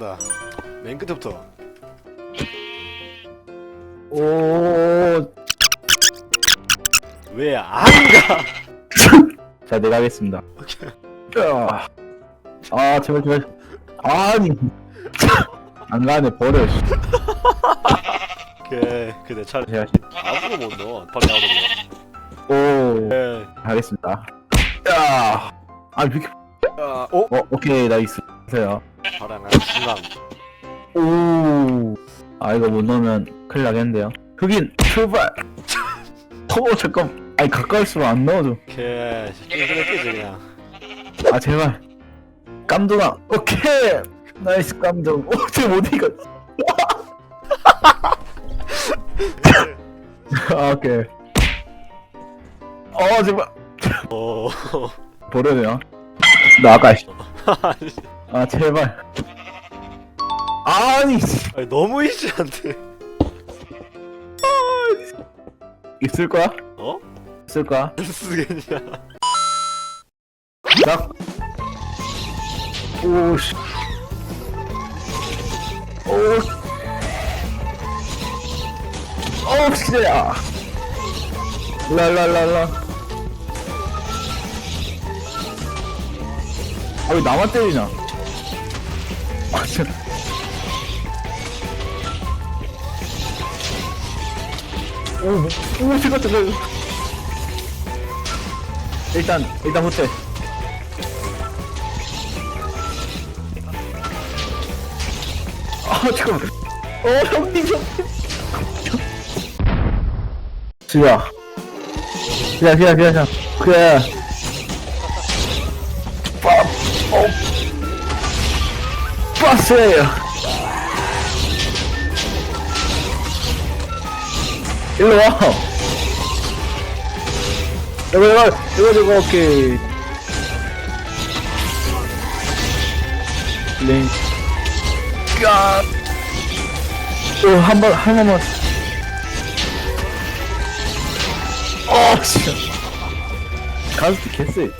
간다. 맨 끝부터. 오. 왜 안 가? 자, 내가 하겠습니다. 오케이. 아, 아, 제발, 제발. 아니. 안 가네, 버려. 씨. 오케이. 그내 차례. 제가, 아무도 못 넣어. 바로 나오는 거. 오. 예. 하겠습니다. 야. 아, 왜 이렇게. 아, 오. 어, 오케이, 나이스. 보세요. 바람아 중앙. 오. 아, 이거 못 넣으면 큰일 나겠는데요. 흑인, 출발! 어, 잠깐. 아니, 가까울수록 안 넣어줘. 게임 그냥 깨지 그냥. 아, 제발. 깜둥아. 오케이! 나이스 깜둥. 오, 쟤못 이겨. 아, 오케이. 어, 제발. 오. 버려요. 나가, 씨. 아, 제발. 아니, 씨. 아니, 너무 이지한데. 있을 거야? 어? 있을 거야? 안 쓰겠냐? 자. 오, 씨. 오. 오, 진짜야. 랄랄랄라. 아, 왜 나만 때리냐? 아, 진짜. 오, 오, 잠깐, 잠깐. 일단, 일단 호텔. 아, 잠깐만. 어, 형님, 형님. 수야. 수야, 수야, 수야, 수야. 그래. 빠, 어. 빠스예요. 일로 와. 이거, 이거, 이거, 이거, 오케이. 링. 야. 어, 한 번, 한 번만. 어, 진짜. 가스트 개쎄.